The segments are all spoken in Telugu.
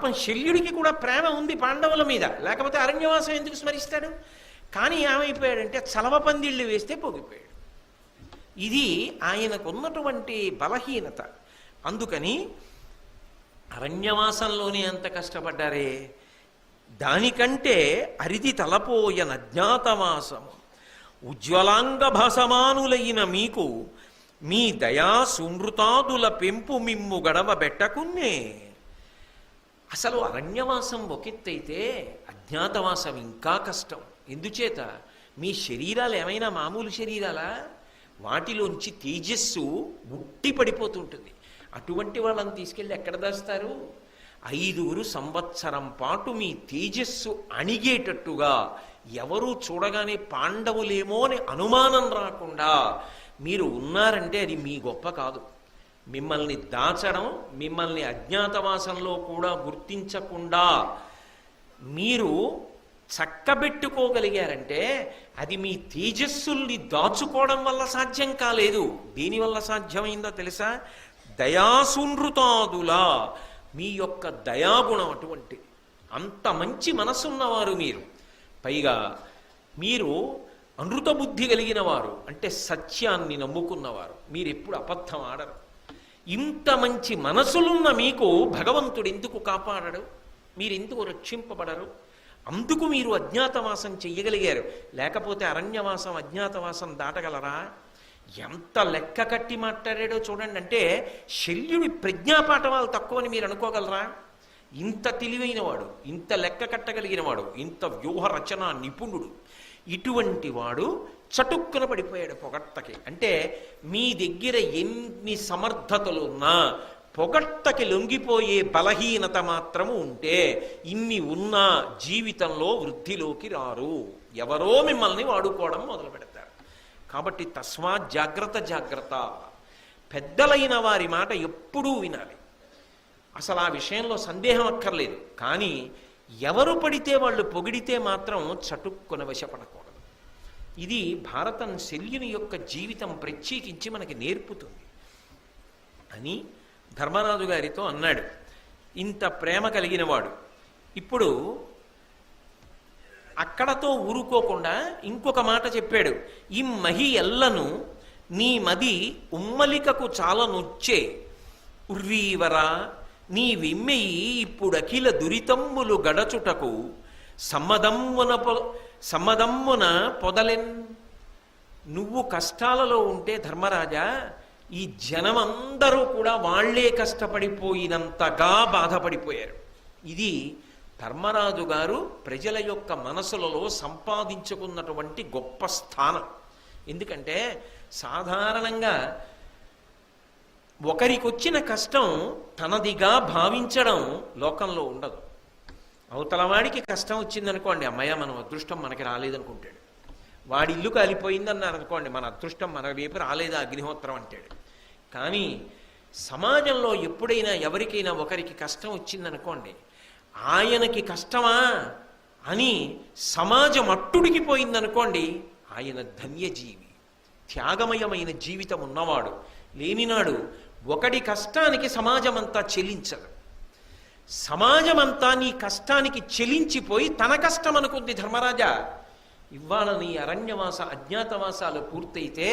పాపం శల్యుడికి కూడా ప్రేమ ఉంది పాండవుల మీద. లేకపోతే అరణ్యవాసం ఎందుకు స్మరిస్తాడు? కానీ ఏమైపోయాడంటే చలవ పందిళ్ళు వేస్తే పోగిపోయాడు. ఇది ఆయనకున్నటువంటి బలహీనత. అందుకని అరణ్యవాసంలోనే అంత కష్టపడ్డారే. దానికంటే అరిది తలపోయన అజ్ఞాతవాసము ఉజ్వలాంగ భసమానులైన మీకు మీ దయా సుమృతాదుల పెంపు మిమ్ము గడవ బెట్టకున్నే. అసలు అరణ్యవాసం ఒకెత్తైతే అజ్ఞాతవాసం ఇంకా కష్టం. ఎందుచేత? మీ శరీరాలు ఏమైనా మామూలు శరీరాలా? వాటిలోంచి తేజస్సు ముట్టి పడిపోతుంటుంది. అటువంటి వాళ్ళని తీసుకెళ్ళి ఎక్కడ దాస్తారు? ఐదుగురు సంవత్సరం పాటు మీ తేజస్సు అణిగేటట్టుగా ఎవరు చూడగానే పాండవులేమో అని అనుమానం రాకుండా మీరు ఉన్నారంటే అది మీ గొప్ప కాదు. మిమ్మల్ని దాచడం మిమ్మల్ని అజ్ఞాతవాసంలో కూడా గుర్తించకుండా మీరు చక్కబెట్టుకోగలిగారంటే అది మీ తేజస్సుల్ని దాచుకోవడం వల్ల సాధ్యం కాలేదు. దీనివల్ల సాధ్యమైందో తెలుసా? దయాసునృతాదులా మీ యొక్క దయాగుణం అటువంటి. అంత మంచి మనసున్నవారు మీరు. పైగా మీరు అనృత బుద్ధి కలిగిన వారు అంటే సత్యాన్ని నమ్ముకున్నవారు. మీరు ఎప్పుడు అబద్ధం ఆడరు. ఇంత మంచి మనసులున్న మీకు భగవంతుడు ఎందుకు కాపాడడు? మీరు ఎందుకు రక్షింపబడరు? అందుకు మీరు అజ్ఞాతవాసం చెయ్యగలిగారు. లేకపోతే అరణ్యవాసం అజ్ఞాతవాసం దాటగలరా? ఎంత లెక్క కట్టి మాట్లాడాడో చూడండి. అంటే శల్యుడి ప్రజ్ఞాపాఠవాలు తక్కువని మీరు అనుకోగలరా? ఇంత తెలివైనవాడు ఇంత లెక్క కట్టగలిగిన వాడు ఇంత వ్యూహ రచన నిపుణుడు ఇటువంటి వాడు చటుక్కున పడిపోయాడు పొగట్టకి. అంటే మీ దగ్గర ఎన్ని సమర్థతలు ఉన్నా పొగట్టకి లొంగిపోయే బలహీనత మాత్రము ఉంటే ఇన్ని ఉన్నా జీవితంలో వృద్ధిలోకి రారు. ఎవరో మిమ్మల్ని వాడుకోవడం మొదలు పెడతారు. కాబట్టి తస్మాత్ జాగ్రత్త జాగ్రత్త. పెద్దలైన వారి మాట ఎప్పుడూ వినాలి. అసలు ఆ విషయంలో సందేహం అక్కర్లేదు. కానీ ఎవరు పడితే వాళ్ళు పొగిడితే మాత్రం చటుక్కున వశపడకూడదు. ఇది భారతం శల్యుని యొక్క జీవితం ప్రత్యేకించి మనకి నేర్పుతుంది. అని ధర్మరాజు గారితో అన్నాడు. ఇంత ప్రేమ కలిగినవాడు ఇప్పుడు అక్కడతో ఊరుకోకుండా ఇంకొక మాట చెప్పాడు. ఈ మహి ఎల్లను నీ మది ఉమ్మలికకు చాలా నొచ్చే ఉర్వీవరా నీ విమ్మెయి ఇప్పుడు అఖిల దురితమ్ములు గడచుటకు సమ్మదమ్మున సమ్మదమ్మున పొదలెన్. నువ్వు కష్టాలలో ఉంటే ధర్మరాజా ఈ జనమందరూ కూడా వాళ్ళే కష్టపడిపోయినంతగా బాధపడిపోయారు. ఇది ధర్మరాజు గారు ప్రజల యొక్క మనసులలో సంపాదించుకున్నటువంటి గొప్ప స్థానం. ఎందుకంటే సాధారణంగా ఒకరికొచ్చిన కష్టం తనదిగా భావించడం లోకంలో ఉండదు. అవతలవాడికి కష్టం వచ్చిందనుకోండి అమ్మయ్య మనం అదృష్టం మనకి రాలేదనుకుంటాడు. వాడి ఇల్లు కాలిపోయిందన్నారు అనుకోండి మన అదృష్టం మన వైపు రాలేదు అగ్నిహోత్రం అంటాడు. కానీ సమాజంలో ఎప్పుడైనా ఎవరికైనా ఒకరికి కష్టం వచ్చిందనుకోండి ఆయనకి కష్టమా అని సమాజం అట్టుడికి పోయిందనుకోండి ఆయన ధన్యజీవి త్యాగమయమైన జీవితం ఉన్నవాడు లేనినాడు ఒకడి కష్టానికి సమాజమంతా చెల్లించదు సమాజమంతా నీ కష్టానికి చెలించిపోయి తన కష్టం అనుకుంది ధర్మరాజా. ఇవాళ నీ అరణ్యవాస అజ్ఞాతవాసాలు పూర్తయితే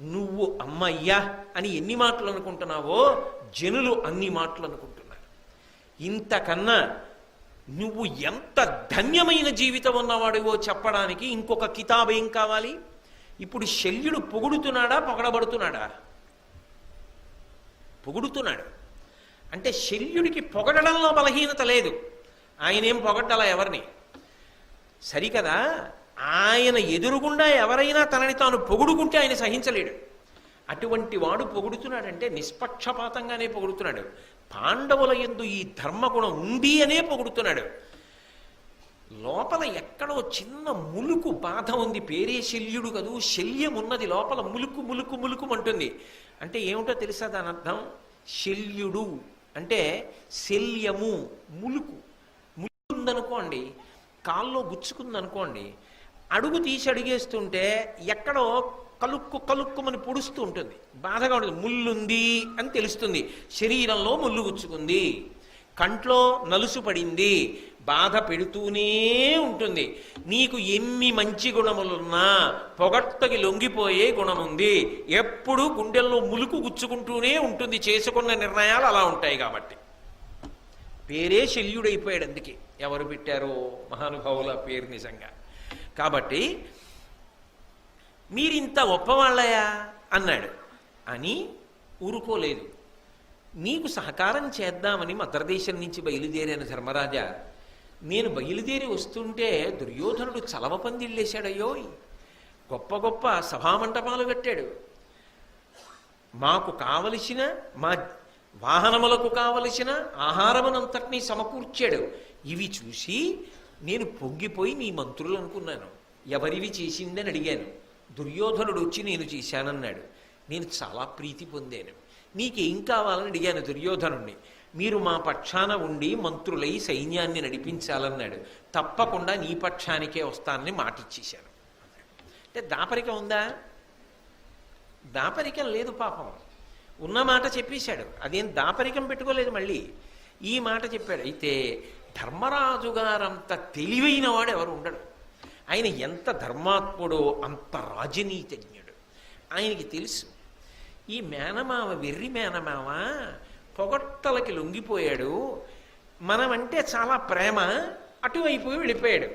నువ్వు అమ్మయ్యా అని ఎన్ని మాటలు అనుకుంటున్నావో జనులు అన్ని మాటలు అనుకుంటున్నారు. ఇంతకన్నా నువ్వు ఎంత ధన్యమైన జీవితం ఉన్నవాడివో చెప్పడానికి ఇంకొక కితాబ్ ఏం కావాలి? ఇప్పుడు శల్యుడు పొగుడుతున్నాడా పొగడబడుతున్నాడా? పొగుడుతున్నాడు. అంటే శల్యుడికి పొగడడంలో బలహీనత లేదు. ఆయనేం పొగడ్డాల ఎవరిని? సరికదా? ఆయన ఎదురుగుండా ఎవరైనా తనని తాను పొగుడుకుంటే ఆయన సహించలేడు. అటువంటి వాడు పొగుడుతున్నాడంటే నిష్పక్షపాతంగానే పొగుడుతున్నాడు. పాండవుల ఎందు ఈ ధర్మగుణం ఉంది అనే పొగుడుతున్నాడు. లోపల ఎక్కడో చిన్న ములుకు బాధ ఉంది. పేరే శల్యుడు కదూ శల్యం ఉన్నది లోపల ములుకు ములుకు ములుకు అంటుంది. అంటే ఏమిటో తెలుసా దాని అర్థం? శల్యుడు. అంటే శల్యము ములుకు. ములుకు ఉందనుకోండి కాల్లో గుచ్చుకుందనుకోండి అడుగు తీసి అడిగేస్తుంటే ఎక్కడో కలుక్కు కలుక్కుమని పొడుస్తూ ఉంటుంది. బాధగా ఉంటుంది. ముల్లుంది అని తెలుస్తుంది. శరీరంలో ముళ్ళు గుచ్చుకుంది. కంట్లో నలుసు పడింది బాధ పెడుతూనే ఉంటుంది. నీకు ఎన్ని మంచి గుణములున్నా పొగట్టకి లొంగిపోయే గుణముంది. ఎప్పుడు గుండెల్లో ములుకు గుచ్చుకుంటూనే ఉంటుంది. చేసుకున్న నిర్ణయాలు అలా ఉంటాయి కాబట్టి. పేరే శల్యుడైపోయాడు అందుకే. ఎవరు పెట్టారో మహానుభావుల పేరు నిజంగా. కాబట్టి మీరింత గొప్పవాళ్ళయా అన్నాడు. అని ఊరుకోలేదు. నీకు సహకారం చేద్దామని మద్రదేశం నుంచి బయలుదేరాను ధర్మరాజా. నేను బయలుదేరి వస్తుంటే దుర్యోధనుడు చలవ పందిళ్ళేశాడయ్యో గొప్ప గొప్ప సభామంటపాలు కట్టాడు. మాకు కావలసిన మా వాహనములకు కావలసిన ఆహారమునంతటినీ సమకూర్చాడు. ఇవి చూసి నేను పొంగిపోయి నీ మంత్రులు అనుకున్నాను. ఎవరివి చేసిందని అడిగాను. దుర్యోధనుడు వచ్చి నేను చేశానన్నాడు. నేను చాలా ప్రీతి పొందాను. నీకేం కావాలని అడిగాను దుర్యోధనుణ్ణి. మీరు మా పక్షాన ఉండి మంత్రులై సైన్యాన్ని నడిపించాలన్నాడు. తప్పకుండా నీ పక్షానికే వస్తానని మాటిచ్చేశాను. అంటే దాపరికం ఉందా? దాపరికం లేదు పాపం. ఉన్న మాట చెప్పేశాడు. అదేం దాపరికం పెట్టుకోలేదు మళ్ళీ. ఈ మాట చెప్పాడు. అయితే ధర్మరాజు గారంత తెలివైన వాడు ఎవరు ఉండడు. ఆయన ఎంత ధర్మాత్ముడో అంత రాజనీతజ్ఞుడు. ఆయనకి తెలుసు. ఈ మేనమామ వెర్రి మేనమామ పొగట్టలకి లొంగిపోయాడు. మనమంటే చాలా ప్రేమ. అటువైపు వెళ్ళిపోయాడు.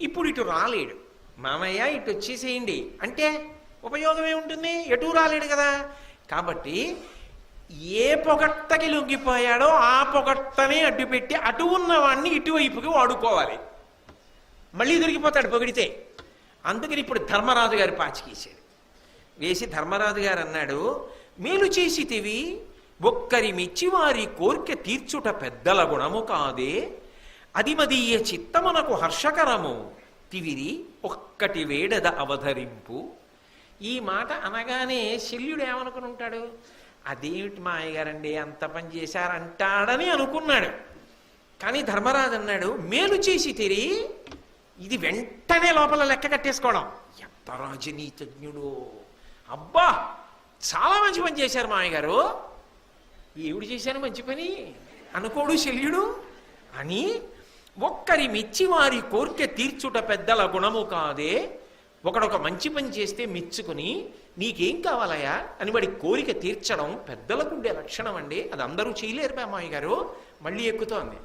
ఇప్పుడు ఇటు రాలేడు. మామయ్య ఇటు వచ్చేసేయండి. అంటే ఉపయోగం ఏముంటుంది? ఎటు రాలేడు కదా. కాబట్టి ఏ పొగట్టకి లొంగిపోయాడో ఆ పొగట్టనే అడ్డుపెట్టి అటు ఉన్నవాడిని ఇటువైపుకి వాడుకోవాలి. మళ్ళీ దొరికిపోతాడు పొగిడితే. అందుకని ఇప్పుడు ధర్మరాజు గారు పాచికేశాడు. వేసి ధర్మరాజు గారు అన్నాడు మేలు చేసితివి ఒక్కరి మెచ్చివారి కోరిక తీర్చుట పెద్దల గుణము కాదే. అది మదీయ చిత్తమునకు హర్షకరము. తివిరి ఒక్కటి వేడద అవధరింపు. ఈ మాట అనగానే శల్యుడు ఏమనుకుని ఉంటాడు అదేమిటి మా అయ్యగారండి అంత పని చేశారంటాడని అనుకున్నాడు. కానీ ధర్మరాజు అన్నాడు మేలు చేసి తిరి ఇది వెంటనే లోపల లెక్క కట్టేసుకోవడం. ఎంత రాజనీతజ్ఞుడు! అబ్బా చాలా మంచి పని చేశారు మామయ్యగారు ఏవిడు చేశాను మంచి పని? అనుకోడు శల్యుడు అని ఒక్కరి మెచ్చి వారి కోరిక తీర్చుట పెద్దల గుణము కాదే. ఒకడొక మంచి పని చేస్తే మెచ్చుకుని నీకేం కావాలయా అని వాడి కోరిక తీర్చడం పెద్దలకు ఉండే లక్షణం అండి. అది అందరూ చేయలేరు అమ్మాయి గారు. మళ్ళీ ఎక్కుతోంది.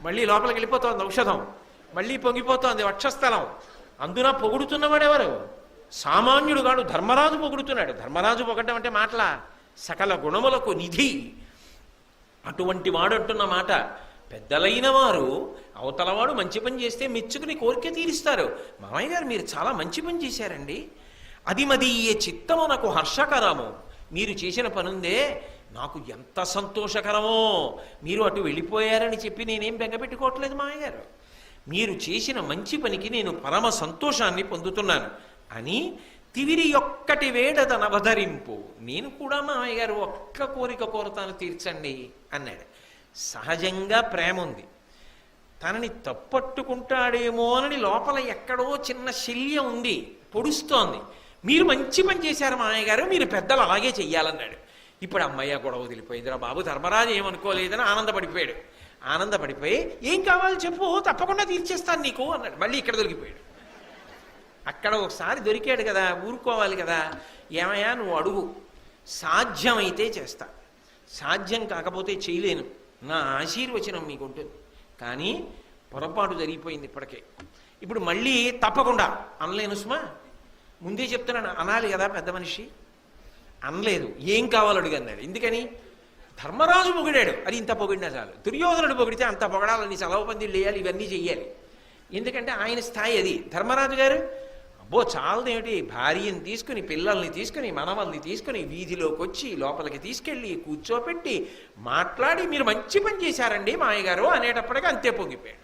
మళ్ళీ లోపలికి వెళ్ళిపోతోంది ఔషధం. మళ్ళీ పొంగిపోతోంది వక్షస్థలం. అందున పొగుడుతున్నవాడెవరు? సామాన్యుడుగాడు ధర్మరాజు పొగుడుతున్నాడు. ధర్మరాజు పొగడం అంటే మాటల? సకల గుణములకు నిధి. అటువంటి వాడంటున్న మాట పెద్దలైన వారు అవతలవాడు మంచి పని చేస్తే మెచ్చుకుని కోరిక తీరుస్తారు. మామయ్య గారు మీరు చాలా మంచి పని చేశారండి. అది మదీయ చిత్తమునకు హర్షకరము. మీరు చేసిన పనుందే నాకు ఎంత సంతోషకరమో. మీరు అటు వెళ్ళిపోయారని చెప్పి నేనేం బెంగపెట్టుకోవట్లేదు మామయ్య గారు. మీరు చేసిన మంచి పనికి నేను పరమ సంతోషాన్ని పొందుతున్నాను. అని తివిరి ఒక్కటి వేడద నవధరింపు నేను కూడా మామయ్య గారు ఒక్క కోరిక కోరతాను తీర్చండి అన్నాడు. సహజంగా ప్రేమ ఉంది. తనని తప్పట్టుకుంటాడేమో అని లోపల ఎక్కడో చిన్న శల్య ఉంది పొడుస్తోంది. మీరు మంచి పని చేశారు మామయ్య గారు మీరు పెద్దలు అలాగే చెయ్యాలన్నాడు. ఇప్పుడు అమ్మయ్య గొడవ వదిలిపోయిందిరా బాబు ధర్మరాజు ఏమనుకోలేదని ఆనందపడిపోయాడు. ఆనందపడిపోయి ఏం కావాలి చెప్పు తప్పకుండా తీర్చేస్తాను నీకు అన్నాడు. మళ్ళీ ఇక్కడ దొరికిపోయాడు. అక్కడ ఒకసారి దొరికాడు కదా ఊరుకోవాలి కదా ఏమయ్యా నువ్వు అడుగు. సాధ్యమైతే చేస్తా. సాధ్యం కాకపోతే చేయలేను. నా ఆశీర్వచనం మీకు ఉంటుంది కానీ పొరపాటు జరిగిపోయింది ఇప్పటికే. ఇప్పుడు మళ్ళీ తప్పకుండా అనలేను సుమా. ముందే చెప్తున్నాను అనాలి కదా పెద్ద మనిషి. అనలేదు. ఏం కావాలో అడిగన్నాడు ఎందుకని? ధర్మరాజు పొగిడాడు. అది ఇంత పొగిడినా చాలు. దుర్యోధనుడు పొగిడితే అంత పొగడాలని సెలవు పందిళ్ళు వేయాలి ఇవన్నీ చెయ్యాలి. ఎందుకంటే ఆయన స్థాయి అది. ధర్మరాజు గారు అబ్బో చాలదేమిటి? భార్యని తీసుకుని పిల్లల్ని తీసుకుని మనవల్ని తీసుకుని వీధిలోకి వచ్చి లోపలికి తీసుకెళ్ళి కూర్చోపెట్టి మాట్లాడి మీరు మంచి పని చేశారండి మాయగారు అనేటప్పటికీ అంతే పొంగిపోయాడు.